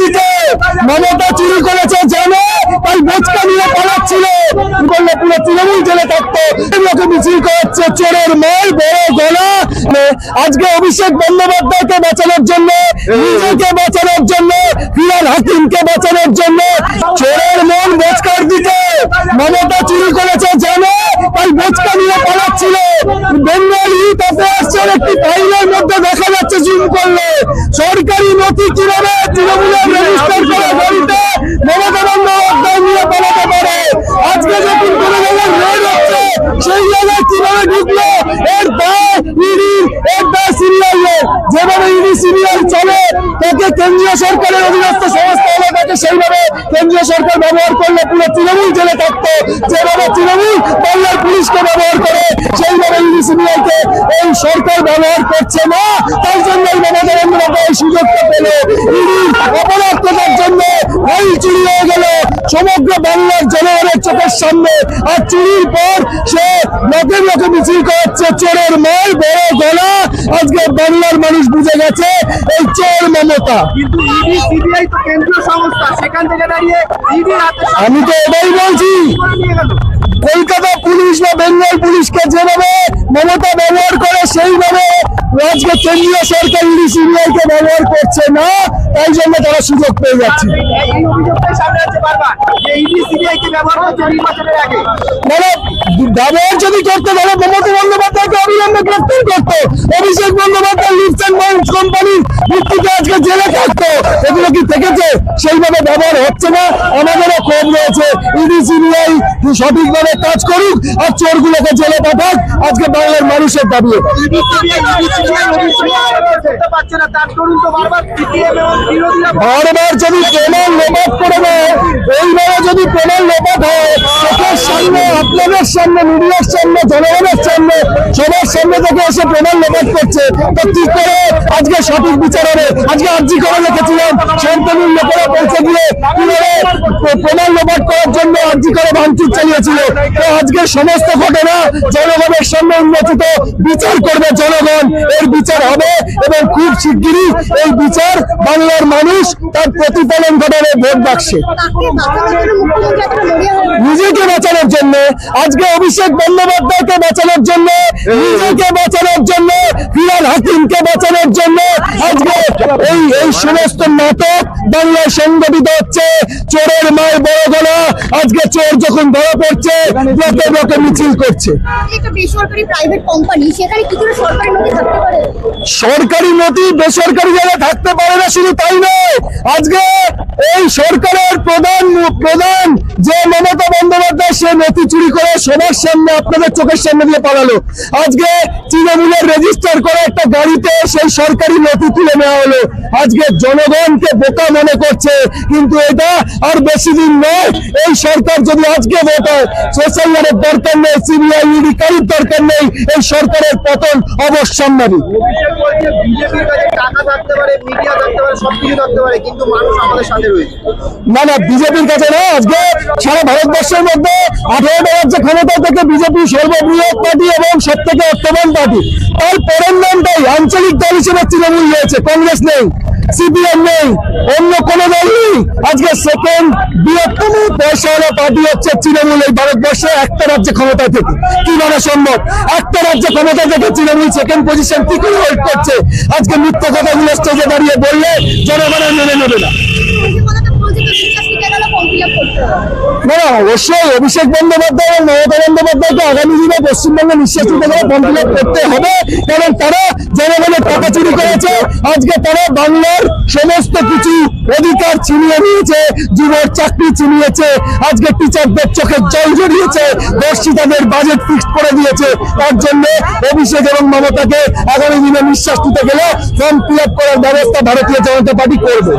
দিকে মমতা চুরি করেছে জানে তাই নিয়ে পালাচ্ছিল। পুরো তৃণমূল জেলে থাকতো। লোকে মিছিল করাচ্ছে, চোরের মাল, বড় গলা। আজকে অভিষেক বন্দ্যোপাধ্যায়কে বাঁচানোর জন্য, নিজেকে বাঁচানোর জন্য ফিরাল হাকিমকে বাঁচানোর জন্য, চোরের মন বোচকার দিকে মমতা চুরি করেছে জানে তাই বোচকা নিয়ে পালাচ্ছিল। বেঙ্গলি তাতে আসছেন একটি ফাইলের মধ্যে দেখা যাচ্ছে। জুম করলে সরকারি নথি কীভাবে তৃণমূলের রেজিস্টার করা গাড়িতে মমতা বন্দ্যোপাধ্যায় নিয়ে পালাতে পারে? আজকে যখন কোনো রেড হচ্ছে, সেই জায়গায় কীভাবে ঢুকলো? এর দায় ইডি এর দায় সিরিয়ালের যেভাবে ইডি সিরিয়াল চলে, তাকে কেন্দ্রীয় সরকারের অধীনস্থ সেইভাবে কেন্দ্রীয় সরকার ব্যবহার করলে পুরো তৃণমূল জেলে থাকতো। যেভাবে তৃণমূল বাংলার পুলিশকে ব্যবহার করে, সেইভাবে ইডি সিরিয়ালকে এই সরকার ব্যবহার করছে না। অপরাধ করার জন্য ফাইল চুরি হয়ে গেল। সমগ্র বাংলার জনগণের চোখের সামনে। আর চুরির পর সে লোকে লোকে মিছিল করাচ্ছে। চোরের মাল বড় গলা। আজকে বাংলার মানুষ বুঝে গেছে এই চোর মমতা। আমি তো এটাই বলছি। কলকাতা পুলিশ বা বেঙ্গল পুলিশকে যেভাবে মমতা ব্যবহার করে সেইভাবে আজকে কেন্দ্রীয় সরকার সিবিআই কে ব্যবহার করছে না, তাই জন্য তারা সুযোগ পেয়ে যাচ্ছে। মানে ব্যবহার যদি করতে অভিষেক বন্দ্যোপাধ্যায় লিপস কোম্পানির ভিত্তিতে আজকে জেলে থাকতো। এগুলো কি থেকেছে? সেইভাবে ব্যবহার হচ্ছে না। আমাদেরও ক্ষোভ রয়েছে। ইডি, সিবিআই সঠিকভাবে কাজ করুক আর চোরগুলোকে জেলে পাঠাক। আজকে বাংলার মানুষের দাবি এটা। ইডি সিবিআই ইডি সিবিআই অভিযোগ করতে পারছে না তার দরুন তো বারবার সিপিএম এবং বিরোধীরা বারবার যদি প্রমাণ লোপাট করে দেয় এইভাবে যদি প্রমাণ লোপাট হয় চোখের সামনে আপনাদের সামনে মিডিয়ার সামনে জনগণের সামনে সবার সামনে থেকে এসে প্রমাণ লোপাট করছে। তো কি করে আজকে সঠিক বিচার হবে? আজকে আর্জি করে লিখেছিলাম শান্তনুর লোকেরা পৌঁছে গিয়ে কীভাবে প্রমাণ লোপাট করার জন্য আর্জি করে ভাঙচুর চালিয়েছিল। তো আজকে সমস্ত ঘটনা জনগণের সামনে উন্মোচিত। বিচার করবে জনগণ। এর বিচার হবে এবং খুব শিগগিরই এই বিচার বাংলার মানুষ তার প্রতিফলন ঘটাবে ভোট বাক্সে। নিজেকে বাঁচানোর জন্য আজকে অভিষেক বন্দ্যোপাধ্যায়কে বাঁচানোর জন্য নিজেকে বাঁচানোর জন্য ফিরাল হাকিমকে বাঁচানোর জন্য আজকে এই এই সমস্ত নাটক বাংলায় সংগঠিত হচ্ছে। চোরের মায় বড় গলা। আজকে চোর যখন ধরা পড়ছে ব্লকে ব্লকে মিছিল করছে। বেসরকারি কোম্পানি সেখানে কি করে সরকারি নথি থাকতে পারে। সরকারি নথি বেসরকারি জায়গায় থাকতে পারে না শুধু তাই নয়। আজকে এই সরকারের প্রধান প্রধান যে মমতা নথি চুরি করে সবার সামনে আপনাদের চোখের সামনে দিয়ে পালালো। আজকে তৃণমূলের রেজিস্টার করা একটা গাড়িতে সেই সরকারি নথি তুলে নেওয়া হলো। আজকে জনগণকে বোকা মনে করছে, কিন্তু এটা আর বেশি দিন নয়। এই সরকার যদি আজকে ভোট সোশ্যাল মিডিয়ার দরকার নেই সিবিআই ইডি কারোর দরকার নেই, এই সরকারের পতন অবশ্যম্ভাবী। বলছে বিজেপির কাছে টাকা থাকতে পারে মিডিয়া থাকতে পারে, সবকিছু থাকতে পারে, কিন্তু মানুষ আমাদের সাথে রয়েছে। না না, বিজেপির কাছে না আজকে সারা ভারতবর্ষের মধ্যে আঠারোটা রাজ্যে ক্ষমতা থেকে বিজেপি সর্ববৃহৎ পার্টি এবং সব থেকে অর্থবান পার্টি, তার পরের নামটাই আঞ্চলিক দল হিসেবে তৃণমূল রয়েছে, কংগ্রেস নেই। সিপিএম নেই, অন্য কোন দল নেই। আজকে সেকেন্ড বৃহত্তম পয়সাওয়ালা পার্টি হচ্ছে তৃণমূল এই ভারতবর্ষে, একটা রাজ্যে ক্ষমতা থেকে। কি কীভাবে সম্ভব? একটা রাজ্যে ক্ষমতা থেকে তৃণমূল সেকেন্ড পজিশন কি করে হোল্ড করছে? আজকে মিথ্যা কথাগুলো স্টেজে দাঁড়িয়ে বললে জনগণের মেনে নেবে না। আজকে অধিকার নিয়েছে যুবর চাকরি আজকে টিচারদের চোখে জল জড়িয়েছে, দর্শিতাদের বাজেট ফিক্সড করে দিয়েছে। তার জন্য অভিষেক এবং মমতাকে আগামী দিনে নিঃশ্বাস নিতে গেলে ফর্ম ফিল করার ব্যবস্থা ভারতীয় জনতা পার্টি করবে।